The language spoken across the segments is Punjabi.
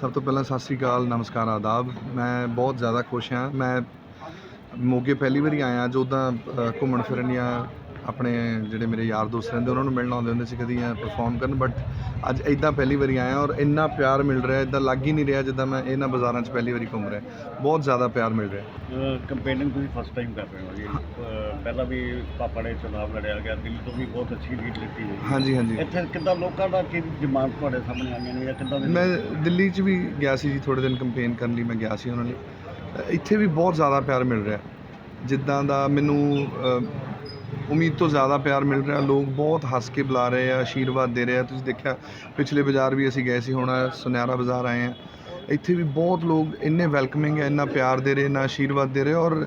ਸਭ ਤੋਂ ਪਹਿਲਾਂ ਸਤਿ ਸ੍ਰੀ ਅਕਾਲ, ਨਮਸਕਾਰ, ਆਦਾਬ। ਮੈਂ ਬਹੁਤ ਜ਼ਿਆਦਾ ਖੁਸ਼ ਹਾਂ। ਮੈਂ ਮੋਗੇ ਪਹਿਲੀ ਵਾਰੀ ਆਇਆ ਜੋ ਤਾਂ ਘੁੰਮਣ ਫਿਰਨ ਜਾਂ ਆਪਣੇ ਜਿਹੜੇ ਮੇਰੇ ਯਾਰ ਦੋਸਤ ਰਹਿੰਦੇ ਉਹਨਾਂ ਨੂੰ ਮਿਲਣ ਆਉਂਦੇ ਹੁੰਦੇ ਸੀ ਕਦੀ ਪਰਫਾਰਮ ਕਰਨ ਬਟ ਅੱਜ ਇਦਾਂ ਪਹਿਲੀ ਵਾਰੀ ਆਇਆ ਔਰ ਇੰਨਾ ਪਿਆਰ ਮਿਲ ਰਿਹਾ ਇਦਾਂ ਲੱਗ ਹੀ ਨਹੀਂ ਰਿਹਾ ਜਿੱਦਾਂ ਮੈਂ ਇਹਨਾਂ ਬਾਜ਼ਾਰਾਂ 'ਚ ਪਹਿਲੀ ਵਾਰੀ ਘੁੰਮ ਰਿਹਾ। ਬਹੁਤ ਜ਼ਿਆਦਾ ਪਿਆਰ ਮਿਲ ਰਿਹਾ। ਕੰਪੇਨਿੰਗ ਤੁਸੀਂ ਫਸਟ ਟਾਈਮ ਕਰ ਰਹੇ ਹੋ ਜੀ। ਪਹਿਲਾਂ ਵੀ ਪਾਪਾ ਨੇ ਚੁਣਾਵ ਲੜਿਆ ਗਿਆ ਦਿੱਲੀ ਤੋਂ ਵੀ ਬਹੁਤ ਅੱਛੀ ਲੀਡ ਲਿੱਤੀ ਹੋਈ। ਹਾਂਜੀ ਹਾਂਜੀ। ਇੱਥੇ ਕਿੱਦਾਂ ਲੋਕਾਂ ਦਾ ਕੀ ਡਿਮਾਂਡ ਤੁਹਾਡੇ ਸਾਹਮਣੇ ਆਈਆਂ ਨੇ ਜਾਂ ਕਿੱਦਾਂ ਮੈਂ ਦਿੱਲੀ 'ਚ ਵੀ ਗਿਆ ਸੀ ਜੀ ਥੋੜੇ ਦਿਨ ਕੰਪੇਨ ਕਰਨ ਲਈ ਮੈਂ ਗਿਆ ਸੀ ਉਹਨਾਂ ਲਈ। ਇੱਥੇ ਵੀ ਬਹੁਤ ਜ਼ਿਆਦਾ ਪਿਆਰ ਮਿਲ ਰਿਹਾ। ਜਿੱਦਾਂ ਦਾ ਮੈਨੂੰ ਉਮੀਦ ਤੋਂ ਜ਼ਿਆਦਾ ਪਿਆਰ ਮਿਲ ਰਿਹਾ ਲੋਕ ਬਹੁਤ ਹੱਸ ਕੇ ਬੁਲਾ ਰਹੇ ਆ ਆਸ਼ੀਰਵਾਦ ਦੇ ਰਹੇ ਆ। ਤੁਸੀਂ ਦੇਖਿਆ ਪਿਛਲੇ ਬਾਜ਼ਾਰ ਵੀ ਅਸੀਂ ਗਏ ਸੀ ਹੁਣ ਸੁਨਿਆਰਾ ਬਾਜ਼ਾਰ ਆਏ ਆ। ਇੱਥੇ ਵੀ ਬਹੁਤ ਲੋਕ ਇੰਨੇ ਵੈਲਕਮਿੰਗ ਹੈ ਇੰਨਾ ਪਿਆਰ ਦੇ ਰਹੇ ਇੰਨਾ ਆਸ਼ੀਰਵਾਦ ਦੇ ਰਹੇ ਔਰ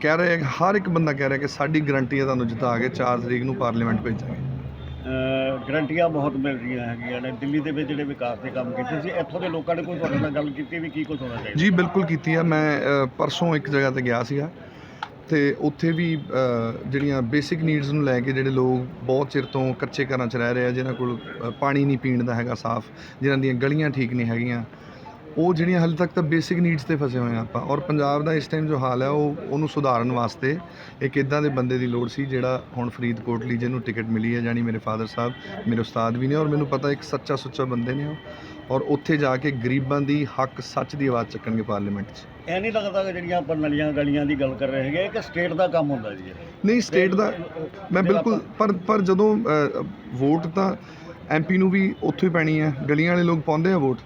ਕਹਿ ਰਹੇ ਹਰ ਇੱਕ ਬੰਦਾ ਕਹਿ ਰਿਹਾ ਕਿ ਸਾਡੀ ਗਰੰਟੀ ਹੈ ਤੁਹਾਨੂੰ ਜਿਤਾ ਕੇ 4 ਤਰੀਕ ਨੂੰ ਪਾਰਲੀਮੈਂਟ ਭੇਜਾਂਗੇ। ਗਰੰਟੀਆਂ ਬਹੁਤ ਮਿਲ ਰਹੀਆਂ ਹੈਗੀਆਂ ਨੇ। ਦਿੱਲੀ ਦੇ ਵਿੱਚ ਜਿਹੜੇ ਵਿਕਾਸ ਦੇ ਕੰਮ ਕੀਤੇ ਸੀ ਇੱਥੋਂ ਦੇ ਲੋਕਾਂ ਨੇ ਕੋਈ ਤੁਹਾਡੇ ਨਾਲ ਗੱਲ ਕੀਤੀ ਵੀ ਕੀ ਕੁਝ ਹੋਣਾ ਚਾਹੀਦਾ? ਜੀ ਬਿਲਕੁਲ ਕੀਤੀ ਆ। ਮੈਂ ਪਰਸੋਂ ਇੱਕ ਜਗ੍ਹਾ ਤੇ ਗਿਆ ਸੀਗਾ। ਤੇ ਉੱਥੇ ਵੀ ਜਿਹੜੀਆਂ ਬੇਸਿਕ ਨੀਡਸ ਨੂੰ ਲੈ ਕੇ ਜਿਹੜੇ ਲੋਕ ਬਹੁਤ ਚਿਰ ਤੋਂ ਕੱਚੇ ਘਰਾਂ 'ਚ ਰਹਿ ਰਹੇ ਆ, ਜਿਨ੍ਹਾਂ ਕੋਲ ਪਾਣੀ ਨਹੀਂ ਪੀਣ ਦਾ ਹੈਗਾ ਸਾਫ਼, ਜਿਨ੍ਹਾਂ ਦੀਆਂ ਗਲੀਆਂ ਠੀਕ ਨਹੀਂ ਹੈਗੀਆਂ, ਉਹ ਜਿਹੜੀਆਂ ਹਾਲੇ ਤੱਕ ਤਾਂ ਬੇਸਿਕ ਨੀਡਸ ਤੇ ਫਸੇ ਹੋਏ ਆ ਆਪਾਂ। ਔਰ ਪੰਜਾਬ ਦਾ ਇਸ ਟਾਈਮ ਜੋ ਹਾਲ ਹੈ ਉਹ, ਉਹਨੂੰ ਸੁਧਾਰਨ ਵਾਸਤੇ ਇੱਕ ਇਦਾਂ ਦੇ ਬੰਦੇ ਦੀ ਲੋੜ ਸੀ, ਜਿਹੜਾ ਹੁਣ ਫਰੀਦਕੋਟ ਲਈ ਜਿਹਨੂੰ ਟਿਕਟ ਮਿਲੀ ਹੈ ਜਾਨੀ ਮੇਰੇ ਫਾਦਰ ਸਾਹਿਬ, ਮੇਰੇ ਉਸਤਾਦ ਵੀ ਨੇ, ਔਰ ਮੈਨੂੰ ਪਤਾ ਇੱਕ ਸੱਚਾ ਸੁੱਚਾ ਬੰਦੇ ਨੇ ਉਹ। ਔਰ ਉੱਥੇ ਜਾ ਕੇ ਗਰੀਬਾਂ ਦੀ ਹੱਕ ਸੱਚ ਦੀ ਆਵਾਜ਼ ਚੱਕਣਗੇ ਪਾਰਲੀਮੈਂਟ 'ਚ। ਇਹ ਨਹੀਂ ਲੱਗਦਾ ਕਿ ਜਿਹੜੀਆਂ ਆਪਾਂ ਨਲੀਆਂ ਗਲੀਆਂ ਦੀ ਗੱਲ ਕਰ ਰਹੇ ਹੈਗੇ ਕਿ ਸਟੇਟ ਦਾ ਕੰਮ ਹੁੰਦਾ ਜੀ ਇਹ। ਨਹੀਂ ਸਟੇਟ ਦਾ ਮੈਂ ਬਿਲਕੁਲ ਪਰ ਪਰ ਜਦੋਂ ਅ, ਵੋਟ ਤਾਂ ਐਮਪੀ ਨੂੰ ਵੀ ਉੱਥੋਂ ਹੀ ਪੈਣੀ ਹੈ ਗਲੀਆਂ ਵਾਲੇ ਲੋਕ ਪਾਉਂਦੇ ਆ ਵੋਟ।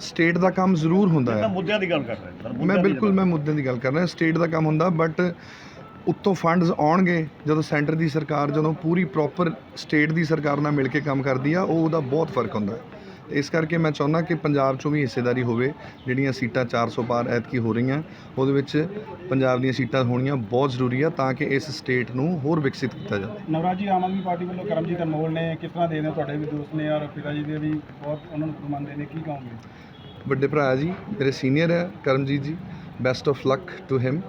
ਸਟੇਟ ਦਾ ਕੰਮ ਜ਼ਰੂਰ ਹੁੰਦਾ ਤਾਂ ਹੈ ਮੁੱਦਿਆਂ ਦੀ ਗੱਲ ਕਰ ਰਹੇ ਸਰ ਮੈਂ ਬਿਲਕੁਲ ਮੈਂ ਮੁੱਦੇ ਦੀ ਗੱਲ ਕਰ ਰਿਹਾ ਸਟੇਟ ਦਾ ਕੰਮ ਹੁੰਦਾ ਬਟ ਉੱਤੋਂ ਫੰਡਸ ਆਉਣਗੇ ਜਦੋਂ ਸੈਂਟਰ ਦੀ ਸਰਕਾਰ ਜਦੋਂ ਪੂਰੀ ਪ੍ਰੋਪਰ ਸਟੇਟ ਦੀ ਸਰਕਾਰ ਨਾਲ ਮਿਲ ਕੇ ਕੰਮ ਕਰਦੀ ਆ ਉਹ ਉਹਦਾ ਬਹੁਤ ਫ਼ਰਕ ਹੁੰਦਾ ਹੈ। ਇਸ ਕਰਕੇ ਮੈਂ ਚਾਹੁੰਦਾ ਕਿ ਪੰਜਾਬ 'ਚੋਂ ਵੀ ਹਿੱਸੇਦਾਰੀ ਹੋਵੇ ਜਿਹੜੀਆਂ ਸੀਟਾਂ 400 ਪਾਰ ਐਤਕੀ ਹੋ ਰਹੀਆਂ ਉਹਦੇ ਵਿੱਚ ਪੰਜਾਬ ਦੀਆਂ ਸੀਟਾਂ ਹੋਣੀਆਂ ਬਹੁਤ ਜ਼ਰੂਰੀ ਆ ਤਾਂ ਕਿ ਇਸ ਸਟੇਟ ਨੂੰ ਹੋਰ ਵਿਕਸਿਤ ਕੀਤਾ ਜਾਵੇ। ਨਵਰਾਜ ਜੀ ਆਮ ਆਦਮੀ ਪਾਰਟੀ ਵੱਲੋਂ ਕਰਮਜੀਤ ਅਨਮੋਲ ਨੇ ਕਿਸ ਤਰ੍ਹਾਂ ਦੇ ਨੇ ਤੁਹਾਡੇ ਵੀ ਦੋਸਤ ਨੇ ਔਰ ਪਿਤਾ ਜੀ ਦੇ ਵੀ ਬਹੁਤ ਉਹਨਾਂ ਨੂੰ ਮੰਨਦੇ ਨੇ ਕੀ ਕਹੋਗੇ? ਵੱਡੇ ਭਰਾ ਜੀ ਮੇਰੇ ਸੀਨੀਅਰ ਹੈ Karamjit ji best of luck to him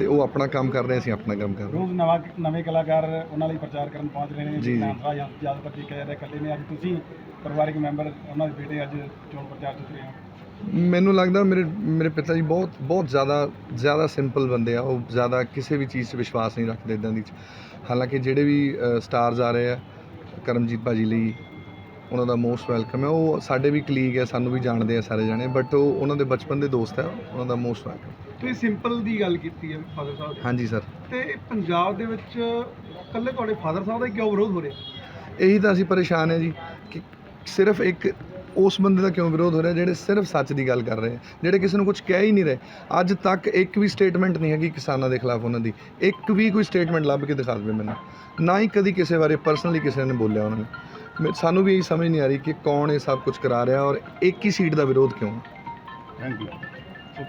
ਤੇ ਉਹ ਆਪਣਾ ਕੰਮ ਕਰ ਰਹੇ ਅਸੀਂ ਆਪਣਾ ਕੰਮ ਕਰ ਰਹੇ ਰੋਜ਼ ਨਵਾਂ ਨਵੇਂ ਕਲਾਕਾਰ ਉਹਨਾਂ ਲਈ ਪ੍ਰਚਾਰ ਕਰਨ ਪਹੁੰਚ ਰਹੇ ਨੇ। ਜੀ, ਜੀ। ਨਾਮਰਾ ਜ਼ਿਆਦਾਤਰ ਜੀ ਕਹਿੰਦੇ ਇਕੱਲੇ ਨੇ। ਅੱਜ ਤੁਸੀਂ ਪਰਿਵਾਰਕ ਮੈਂਬਰ ਉਹਨਾਂ ਦੇ ਬੇਟੇ ਅੱਜ ਚੋਣ ਪ੍ਰਚਾਰ 'ਚ ਉਤਰੇ ਹੋ। ਮੈਨੂੰ ਲੱਗਦਾ ਮੇਰੇ ਮੇਰੇ ਪਿਤਾ ਜੀ ਬਹੁਤ ਬਹੁਤ ਜ਼ਿਆਦਾ ਜ਼ਿਆਦਾ ਸਿੰਪਲ ਬੰਦੇ ਆ। ਉਹ ਜ਼ਿਆਦਾ ਕਿਸੇ ਵੀ ਚੀਜ਼ 'ਚ ਵਿਸ਼ਵਾਸ ਨਹੀਂ ਰੱਖਦੇ ਇਦਾਂ ਦੀ 'ਚ। ਹਾਲਾਂਕਿ ਜਿਹੜੇ ਵੀ ਸਟਾਰਸ ਆ ਰਹੇ ਆ ਕਰਮਜੀਤ ਭਾਜੀ ਲਈ ਉਹਨਾਂ ਦਾ ਮੋਸਟ ਵੈਲਕਮ ਹੈ। ਉਹ ਸਾਡੇ ਵੀ ਕਲੀਗ ਹੈ ਸਾਨੂੰ ਵੀ ਜਾਣਦੇ ਆ ਸਾਰੇ ਜਾਣੇ ਬਟ ਉਹ ਉਹਨਾਂ ਦੇ ਬਚਪਨ ਦੇ ਦੋਸਤ ਹੈ ਉਹਨਾਂ ਦਾ ਮੋਸਟ ਵੈਲਕਮ ਤੁਸੀਂ ਸਿੰਪਲ ਦੀ ਗੱਲ ਕੀਤੀ ਹੈ ਫਾਦਰ ਸਾਹਿਬ ਹਾਂਜੀ ਸਰ ਤੇ ਪੰਜਾਬ ਦੇ ਵਿੱਚ ਇਕੱਲੇ ਤੁਹਾਡੇ ਫਾਦਰ ਸਾਹਿਬ ਦਾ ਕਿਉਂ ਵਿਰੋਧ ਹੋ ਰਿਹਾ? ਇਹੀ ਤਾਂ ਅਸੀਂ ਪਰੇਸ਼ਾਨ ਹੈ ਜੀ ਕਿ ਸਿਰਫ ਇੱਕ ਉਸ ਬੰਦੇ ਦਾ ਕਿਉਂ ਵਿਰੋਧ ਹੋ ਰਿਹਾ ਜਿਹੜੇ ਸਿਰਫ ਸੱਚ ਦੀ ਗੱਲ ਕਰ ਰਹੇ ਆ ਜਿਹੜੇ ਕਿਸੇ ਨੂੰ ਕੁਝ ਕਹਿ ਹੀ ਨਹੀਂ ਰਹੇ। ਅੱਜ ਤੱਕ ਇੱਕ ਵੀ ਸਟੇਟਮੈਂਟ ਨਹੀਂ ਹੈਗੀ ਕਿਸਾਨਾਂ ਦੇ ਖਿਲਾਫ ਉਹਨਾਂ ਦੀ। ਇੱਕ ਵੀ ਕੋਈ ਸਟੇਟਮੈਂਟ ਲੱਭ ਕੇ ਦਿਖਾ ਦੇਵੇ ਮੈਨੂੰ। ਨਾ ਹੀ ਕਦੀ ਕਿਸੇ ਬਾਰੇ ਪਰਸਨਲੀ ਕਿਸੇ ਨੇ ਬੋਲਿਆ ਉਹਨਾਂ ਨੇ। ਸਾਨੂੰ ਵੀ ਇਹ ਸਮਝ ਨਹੀਂ ਆ ਰਹੀ ਕਿ ਕੌਣ ਇਹ ਸਭ ਕੁਝ ਕਰਾ ਰਿਹਾ ਔਰ ਇੱਕ ਹੀ ਸੀਟ ਦਾ ਵਿਰੋਧ ਕਿਉਂ? Thank you